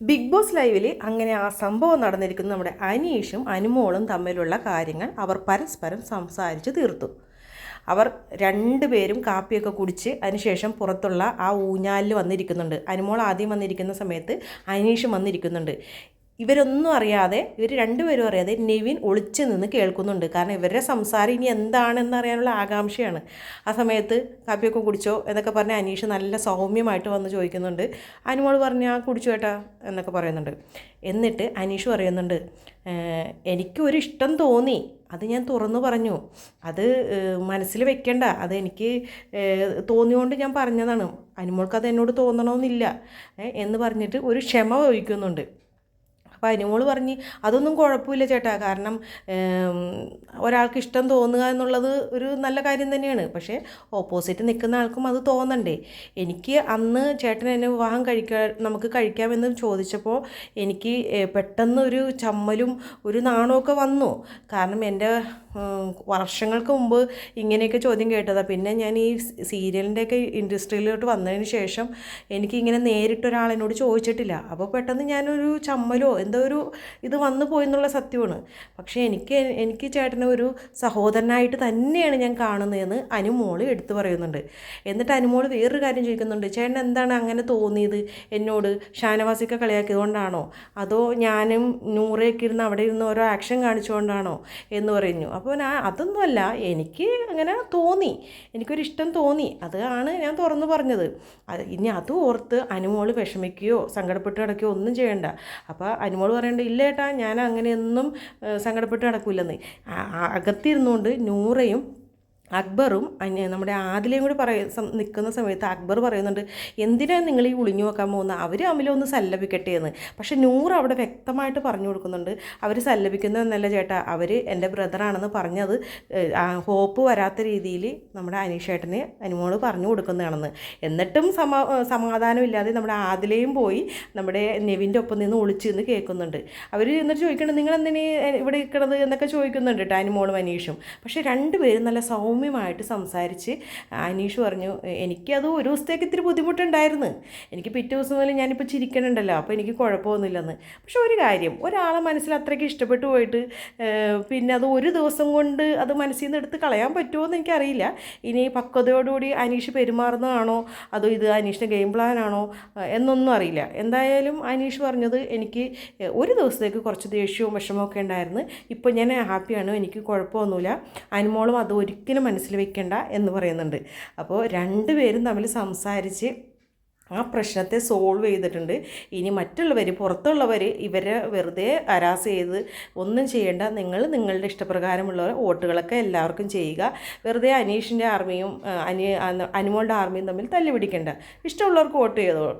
Big boss ലൈവിൽ അങ്ങനെ ആ സംഭവം നടന്നിരിക്കുന്ന നമ്മുടെ അനീഷും അനുമോളും തമ്മിലുള്ള കാര്യങ്ങൾ അവർ പരസ്പരം സംസാരിച്ച് തീർത്തു. അവർ രണ്ടുപേരും കാപ്പിയൊക്കെ കുടിച്ച് അതിനുശേഷം പുറത്തുള്ള ആ ഊഞ്ഞാലിൽ വന്നിരിക്കുന്നുണ്ട്. അനുമോൾ ആദ്യം വന്നിരിക്കുന്ന സമയത്ത് അനീഷും വന്നിരിക്കുന്നുണ്ട്. ഇവരൊന്നും അറിയാതെ ഇവർ രണ്ടുപേരും അറിയാതെ നെവിൻ ഒളിച്ചു നിന്ന് കേൾക്കുന്നുണ്ട്. കാരണം ഇവരുടെ സംസാരം ഇനി എന്താണെന്ന് അറിയാനുള്ള ആകാംക്ഷയാണ്. ആ സമയത്ത് കാപ്പിയൊക്കെ കുടിച്ചോ എന്നൊക്കെ പറഞ്ഞ് അനീഷ് നല്ല സൗമ്യമായിട്ട് വന്ന് ചോദിക്കുന്നുണ്ട്. അനുമോൾ പറഞ്ഞു കുടിച്ചു കേട്ടാ എന്നൊക്കെ പറയുന്നുണ്ട്. എന്നിട്ട് അനീഷ് പറയുന്നുണ്ട് എനിക്കൊരു ഇഷ്ടം തോന്നി. അത് ഞാൻ തുറന്നു പറഞ്ഞു. അത് മനസ്സിൽ വെക്കണ്ട. അത് എനിക്ക് തോന്നിയോണ്ട് ഞാൻ പറഞ്ഞതാണ്. അനുമോൾക്ക് അത് എന്നോട് തോന്നണമെന്നില്ല എന്ന് പറഞ്ഞിട്ട് ഒരു ക്ഷമ ചോദിക്കുന്നുണ്ട്. അപ്പോൾ അനുമോൾ പറഞ്ഞ് അതൊന്നും കുഴപ്പമില്ല ചേട്ടാ. കാരണം ഒരാൾക്ക് ഇഷ്ടം തോന്നുക എന്നുള്ളത് ഒരു നല്ല കാര്യം തന്നെയാണ്. പക്ഷേ ഓപ്പോസിറ്റ് നിൽക്കുന്ന ആൾക്കും അത് തോന്നണ്ടേ. എനിക്ക് അന്ന് ചേട്ടൻ എന്നെ വിവാഹം കഴിക്കാൻ നമുക്ക് കഴിക്കാമെന്ന് ചോദിച്ചപ്പോൾ എനിക്ക് പെട്ടെന്ന് ഒരു ചമ്മലും ഒരു നാണമൊക്കെ വന്നു. കാരണം എന്റെ വർഷങ്ങൾക്ക് മുമ്പ് ഇങ്ങനെയൊക്കെ ചോദ്യം കേട്ടതാണ് പിന്നെ ഞാൻ ഈ സീരിയലിന്റെയൊക്കെ ഇൻഡസ്ട്രിയിലോട്ട് വന്നതിന് ശേഷം എനിക്കിങ്ങനെ നേരിട്ടൊരാളെന്നോട് ചോദിച്ചിട്ടില്ല. അപ്പോൾ പെട്ടെന്ന് ഞാനൊരു ചമ്മലോ എന്തോ ഒരു ഇത് വന്നു പോയി എന്നുള്ള സത്യമാണ്. പക്ഷേ എനിക്ക് എനിക്ക് ചേട്ടനെ ഒരു സഹോദരനായിട്ട് തന്നെയാണ് ഞാൻ കാണുന്നതെന്ന് അനുമോൾ എടുത്തു പറയുന്നുണ്ട്. എന്നിട്ട് അനുമോൾ വേറൊരു കാര്യം ചോദിക്കുന്നുണ്ട്. ചേട്ടൻ എന്താണ് അങ്ങനെ തോന്നിയത് എന്നോട്? ഷാനവാസിക്ക കളിയാക്കിയതുകൊണ്ടാണോ? അതോ ഞാനും നൂറയൊക്കെ ഇരുന്ന് അവിടെ ഇരുന്ന് ഓരോ ആക്ഷൻ കാണിച്ചുകൊണ്ടാണോ എന്ന് പറഞ്ഞു അപ്പോൾ ഞാൻ അതൊന്നുമല്ല. എനിക്ക് അങ്ങനെ തോന്നി. എനിക്കൊരു ഇഷ്ടം തോന്നി. അതാണ് ഞാൻ തുറന്നു പറഞ്ഞത്. ഇനി അത് ഓർത്ത് അനുമോൾ വിഷമിക്കുകയോ സങ്കടപ്പെട്ട് കിടക്കുകയോ ഒന്നും ചെയ്യണ്ട. അപ്പോൾ അനുമോൾ പറയണ്ട ഇല്ല ഏട്ടാ ഞാൻ അങ്ങനെയൊന്നും സങ്കടപ്പെട്ട് നടക്കില്ലെന്ന് അകത്തിരുന്നുകൊണ്ട് നൂറയും അക്ബറും നമ്മുടെ ആദിലയും കൂടി പറയ നിൽക്കുന്ന സമയത്ത് അക്ബർ പറയുന്നുണ്ട് എന്തിനാണ് നിങ്ങൾ ഈ ഒളിഞ്ഞു നോക്കാൻ പോകുന്നത് അവർ അമിലൊന്ന് സല്ലപിക്കട്ടെ എന്ന്. പക്ഷേ നൂറ് അവിടെ വ്യക്തമായിട്ട് പറഞ്ഞു കൊടുക്കുന്നുണ്ട് അവർ സല്ലപിക്കുന്നതെന്നല്ല ചേട്ടാ അവർ എന്റെ ബ്രദറാണെന്ന് പറഞ്ഞത് ഹോപ്പ് വരാത്ത രീതിയിൽ നമ്മുടെ അനീഷേട്ടന് അനുമോൾ പറഞ്ഞു കൊടുക്കുന്നതാണെന്ന്. എന്നിട്ടും സമ സമാധാനമില്ലാതെ നമ്മുടെ ആദിലയും പോയി നമ്മുടെ നെവിന്റെ ഒപ്പം നിന്ന് ഒളിച്ചു നിന്ന് കേൾക്കുന്നുണ്ട്. അവർ എന്നിട്ട് ചോദിക്കണം നിങ്ങൾ എന്തിനീ ഇവിടെ നിൽക്കണത് എന്നൊക്കെ ചോദിക്കുന്നുണ്ട് കേട്ടോ അനുമോളും അനീഷും. പക്ഷേ രണ്ടുപേരും നല്ല സൗമ്യമായിട്ട് സംസാരിച്ച് അനീഷ് പറഞ്ഞു എനിക്കത് ഒരു ദിവസത്തേക്ക് ഇത്തിരി ബുദ്ധിമുട്ടുണ്ടായിരുന്നു. എനിക്ക് പിറ്റേ ദിവസം മുതൽ ഞാനിപ്പോൾ ചിരിക്കണുണ്ടല്ലോ അപ്പോൾ എനിക്ക് കുഴപ്പമൊന്നുമില്ലെന്ന്. പക്ഷെ ഒരു കാര്യം ഒരാളെ മനസ്സിൽ അത്രയ്ക്ക് ഇഷ്ടപ്പെട്ടു പോയിട്ട് പിന്നെ അത് ഒരു ദിവസം കൊണ്ട് അത് മനസ്സിൽ നിന്ന് എടുത്ത് കളയാൻ പറ്റുമോ എന്ന് എനിക്കറിയില്ല. ഇനി പക്വതയോടുകൂടി അനീഷ് പെരുമാറുന്നതാണോ? അതോ ഇത് അനീഷിന്റെ ഗെയിം പ്ലാനാണോ? എന്നൊന്നും അറിയില്ല. എന്തായാലും അനീഷ് പറഞ്ഞത് എനിക്ക് ഒരു ദിവസത്തേക്ക് കുറച്ച് ദേഷ്യവും വിഷമമൊക്കെ ഉണ്ടായിരുന്നു. ഇപ്പോൾ ഞാൻ ഹാപ്പിയാണ് എനിക്ക് കുഴപ്പമൊന്നുമില്ല. അനുമോളും അത് ഒരിക്കലും മനസ്സിൽ വെക്കേണ്ട എന്ന് പറയുന്നുണ്ട്. അപ്പോൾ രണ്ടുപേരും തമ്മിൽ സംസാരിച്ച് ആ പ്രശ്നത്തെ സോൾവ് ചെയ്തിട്ടുണ്ട്. ഇനി മറ്റുള്ളവർ പുറത്തുള്ളവർ ഇവരെ വെറുതെ അരാസ് ചെയ്ത് ഒന്നും ചെയ്യേണ്ട. നിങ്ങൾ നിങ്ങളുടെ ഇഷ്ടപ്രകാരമുള്ള വോട്ടുകളൊക്കെ എല്ലാവർക്കും ചെയ്യുക. വെറുതെ അനീഷിന്റെ ആർമിയും അനി അനുമോളുടെ ആർമിയും തമ്മിൽ തല്ലി പിടിക്കേണ്ട. ഇഷ്ടമുള്ളവർക്ക് വോട്ട് ചെയ്തോളൂ.